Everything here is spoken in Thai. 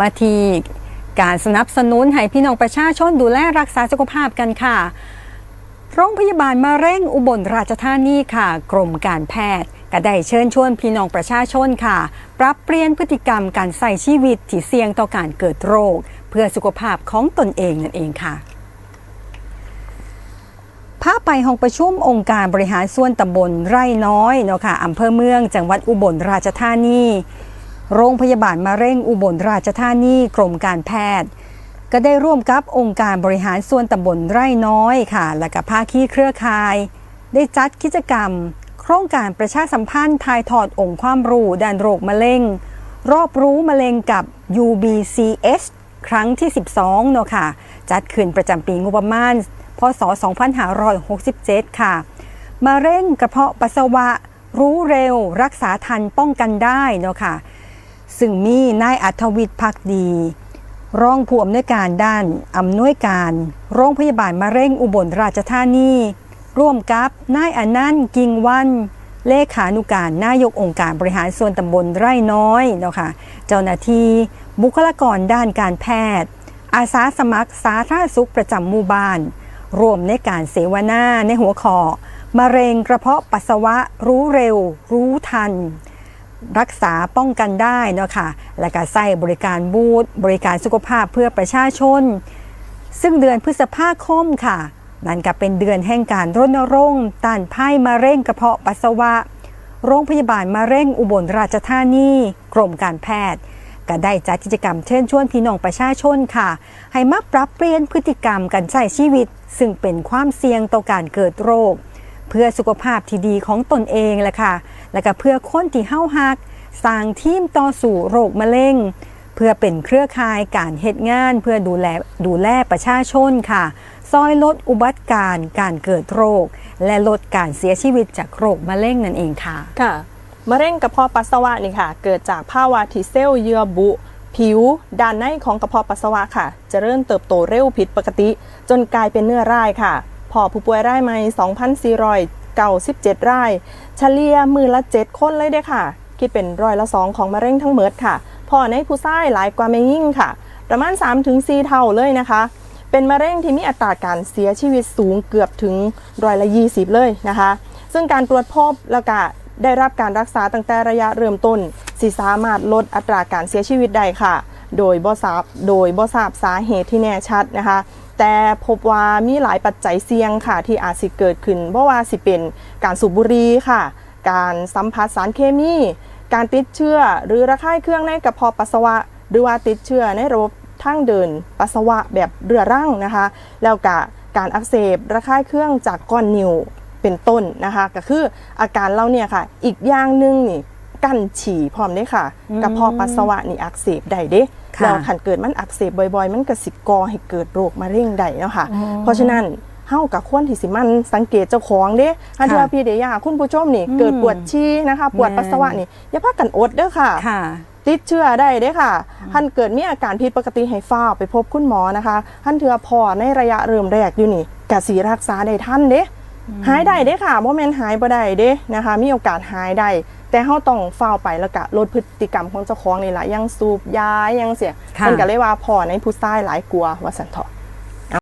มาที่การสนับสนุนให้พี่น้องประชาชนดูแลรักษาสุขภาพกันค่ะ โรงพยาบาลมะเร็งอุบลราชธานีค่ะ กรมการแพทย์ก็ได้เชิญชวนพี่น้องประชาชนค่ะ ปรับเปลี่ยนพฤติกรรมการใส่ชีวิตที่เสี่ยงต่อการเกิดโรค เพื่อสุขภาพของตนเองนั่นเองค่ะพาไปห้องประชุมองค์การบริหารส่วนตำบลไร่น้อยเนาะค่ะอำเภอเมืองจังหวัดอุบลราชธานี โรงพยาบาลมะเร็งอุบลราชธานีกรมการแพทย์ ก็ได้ร่วมกับองค์การบริหารส่วนตำบลไร่น้อยค่ะ และกับภาคีเครือข่าย ได้จัดกิจกรรม โครงการประชาสัมพันธ์ทายทอดองค์ความรู้ด้านโรคมะเร็ง รอบรู้มะเร็งกับ UBCS ครั้งที่ 12 เนาะค่ะ จัดขึ้นประจำปีงบประมาณ พศ 2567 ค่ะมะเร็งกระเพาะปัสสาวะ รู้เร็ว รักษาทันป้องกันได้เนาะค่ะ ซึ่งมีนายอัธวิทย์พักดี รองผู้อำนวยการด้านอำนวยการ โรงพยาบาลมะเร็งอุบลราชธานี ร่วมกับนายอนันต์กิ่งวัน เลขานุการนายกองค์การบริหารส่วนตำบลไร่น้อยเนาะค่ะเจ้าหน้าที่บุคลากรด้านการแพทย์ อาสาสมัครสาธารณสุขประจำหมู่บ้านรวมในการเสวนาในหัวข้อมะเร็งกระเพาะปัสสาวะรู้เร็ว รู้ทัน รักษาป้องกันได้เนาะค่ะ และก็ใส่บริการบูธบริการสุขภาพเพื่อประชาชน ซึ่งเดือนพฤษภาคมค่ะ นั่นก็เป็นเดือนแห่งการรณรงค์ต้านภัยมะเร็งกระเพาะปัสสาวะ โรงพยาบาลมะเร็งอุบลราชธานีกรมการแพทย์ก็ได้จัดกิจกรรมเชิญชวนพี่น้องประชาชนค่ะ ให้มาปรับเปลี่ยนพฤติกรรมการใช้ชีวิต ซึ่งเป็นความเสี่ยงต่อการเกิดโรค เพื่อสุขภาพที่ดีของตนเองแหละค่ะ และก็เพื่อคนที่เฮาฮักสร้างทีมต่อสู่โรคมะเร็งเพื่อเป็นเครือข่ายการเหตุงาน เพื่อดูแลดูแลประชาชนค่ะ ซอยลดอุบัติการการเกิดโรค และลดการเสียชีวิตจากโรคมะเร็งนั่นเองค่ะค่ะมะเร็งกระเพาะปัสสาวะนี่ค่ะ เกิดจากภาวะที่เซลล์เยื่อบุผิวด้านในของกระเพาะปัสสาวะค่ะ จะเริ่มเติบโตเร็วผิดปกติ จนกลายเป็นเนื้อร้ายค่ะ พอผู้ป่วยรายใหม่2,497รายเฉลี่ยมือละ 7 คนเลยเด้ค่ะ คิดเป็นร้อยละ 2 ของมะเร็งทั้งหมดค่ะ พอในผู้ชายหลายกว่าแม่ยิ่งค่ะ ประมาณ 3-4 เท่าเลยนะคะ เป็นมะเร็งที่มีอัตราการเสียชีวิตสูงเกือบถึงร้อยละ 20 เลยนะคะ ซึ่งการตรวจพบแล้วก็ได้รับการรักษาตั้งแต่ระยะเริ่มต้นสิสามารถลดอัตราการเสียชีวิตได้ค่ะ โดยบ่ทราบโดยบ่ทราบสาเหตุที่แน่ชัดนะคะ แต่พบว่ามีหลายปัจจัยเสี่ยงค่ะ ที่อาจสิเกิดขึ้นเพราะว่าสิเป็นการสูบบุหรี่ค่ะ การสัมผัสสารเคมี การติดเชื้อหรือระคายเครื่องในกระเพาะปัสสาวะ หรือว่าติดเชื้อในระบบทางเดินปัสสาวะแบบเรื้อรังนะคะ แล้วก็การอักเสบระคายเครื่องจากก้อนนิ้วเป็นต้นนะคะ ก็คืออาการเราเนี่ยค่ะ อีกอย่างหนึ่งนี่ กั้นฉี่พร้อมได้ค่ะอืมกระเพาะปัสสาวะนี่อักเสบได้เด้ค่ะแล้วขันเกิดมันอักเสบบ่อยๆ มันก็สิก่อให้เกิดโรคมะเร็งได้เนาะค่ะอ๋อเพราะฉะนั้นเฮากับควรที่สิมันสังเกตเจ้าของเด้อันที่ค่ะว่าพี่เดียาคุณผู้ชมนี่อืมเกิดปวดฉี่นะคะ ปวดแม่นปัสสาวะนี่อย่าพากันอดเด้อค่ะค่ะติดเชื้อได้เด้อค่ะท่านเกิดมีอาการผิดปกติให้ฟ้าวไปพบคุณหมอนะคะท่านเถือพอในระยะเริ่มแรกอยู่นี่กะสีรักษาได้ท่านเด้หายได้เด้ค่ะบ่แม่นหายบ่ได้เด้นะคะ มีโอกาสหายได้ แต่เฮาต้องเฝ้าวไปแล้วก็ลดพฤติกรรมของเจ้าของนี่ล่ะอยังสูบยาอยังเสียค่ะเพิ่นก็เลยว่าพอในผู้ชายหลายกลัวว่าสันเถาะ